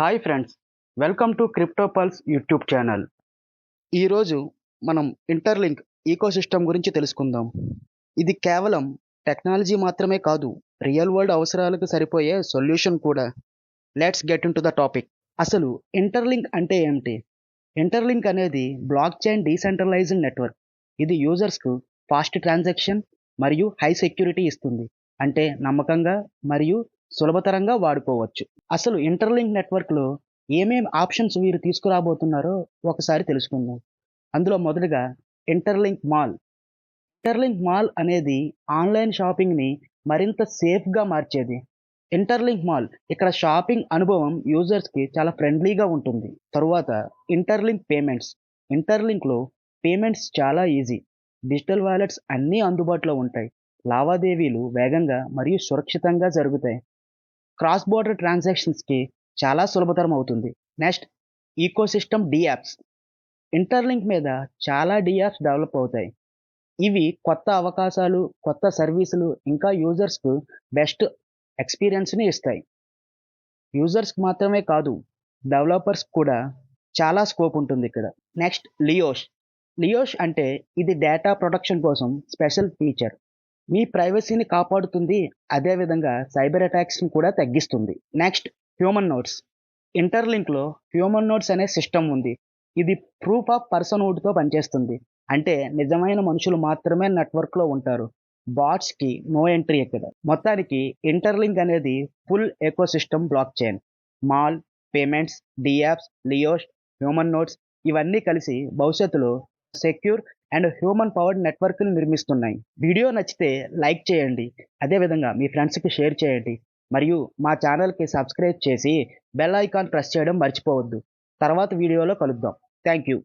Hi friends welcome to CryptoPulse YouTube channel. ఈరోజు మనం interlink ecosystem గురించి తెలుసుకుందాం. ఇది కేవలం టెక్నాలజీ మాత్రమే కాదు రియల్ వరల్డ్ అవసరాలకు సరిపోయే సొల్యూషన్ కూడా. Let's get into the topic. అసలు ఇంటర్లింక్ అంటే ఏమిటి? ఇంటర్లింక్ అనేది బ్లాక్ చైన్ డీసెంట్రలైజ్డ్ నెట్వర్క్. ఇది యూజర్స్కు ఫాస్ట్ ట్రాన్సాక్షన్ మరియు హై సెక్యూరిటీ ఇస్తుంది. అంటే నమ్మకంగా మరియు సులభతరంగా వాడుకోవచ్చు. అసలు ఇంటర్లింక్ నెట్వర్క్లో ఏమేమి ఆప్షన్స్ వీరు తీసుకురాబోతున్నారో ఒకసారి తెలుసుకుందాం. అందులో మొదటగా ఇంటర్లింక్ మాల్. ఇంటర్లింక్ మాల్ అనేది ఆన్లైన్ షాపింగ్ని మరింత సేఫ్గా మార్చేది. ఇంటర్లింక్ మాల్ ఇక్కడ షాపింగ్ అనుభవం యూజర్స్కి చాలా ఫ్రెండ్లీగా ఉంటుంది. తరువాత ఇంటర్లింక్ పేమెంట్స్. ఇంటర్లింక్లో పేమెంట్స్ చాలా ఈజీ. డిజిటల్ వాలెట్స్ అన్నీ అందుబాటులో ఉంటాయి. లావాదేవీలు వేగంగా మరియు సురక్షితంగా జరుగుతాయి. క్రాస్ బోర్డర్ ట్రాన్సాక్షన్స్కి చాలా సులభతరం అవుతుంది. Next ecosystem dapps Interlink మీద చాలా డి యాప్స్ డెవలప్ అవుతాయి. ఇవి కొత్త అవకాశాలు కొత్త సర్వీసులు ఇంకా యూజర్స్కు బెస్ట్ ఎక్స్పీరియన్స్ని ఇస్తాయి. యూజర్స్కి మాత్రమే కాదు డెవలపర్స్ కూడా చాలా స్కోప్ ఉంటుంది ఇక్కడ. నెక్స్ట్ లియోష్ లియోష్ అంటే ఇది డేటా ప్రొటెక్షన్ కోసం స్పెషల్ ఫీచర్ మీ ప్రైవసీని కాపాడుతుంది. అదేవిధంగా సైబర్ అటాక్స్ని కూడా తగ్గిస్తుంది. Next human notes. ఇంటర్లింక్లో human notes అనే సిస్టమ్ ఉంది. ఇది ప్రూఫ్ ఆఫ్ పర్సన్హుడ్తో పనిచేస్తుంది. అంటే నిజమైన మనుషులు మాత్రమే నెట్వర్క్లో ఉంటారు. బాట్స్కి నో ఎంట్రీ ఇక్కడ మొత్తానికి ఇంటర్లింక్ అనేది full ecosystem blockchain. Mall payments dapps లియోస్ human notes ఇవన్నీ కలిసి భవిష్యత్తులో సెక్యూర్ అండ్ హ్యూమన్ పవర్డ్ నెట్వర్క్లు నిర్మిస్తున్నాయి. వీడియో నచ్చితే లైక్ చేయండి. అదేవిధంగా మీ ఫ్రెండ్స్కి షేర్ చేయండి. మరియు మా ఛానల్కి సబ్స్క్రైబ్ చేసి బెల్ ఐకాన్ ప్రెస్ చేయడం మర్చిపోవద్దు. తర్వాత వీడియోలో కలుద్దాం. Thank you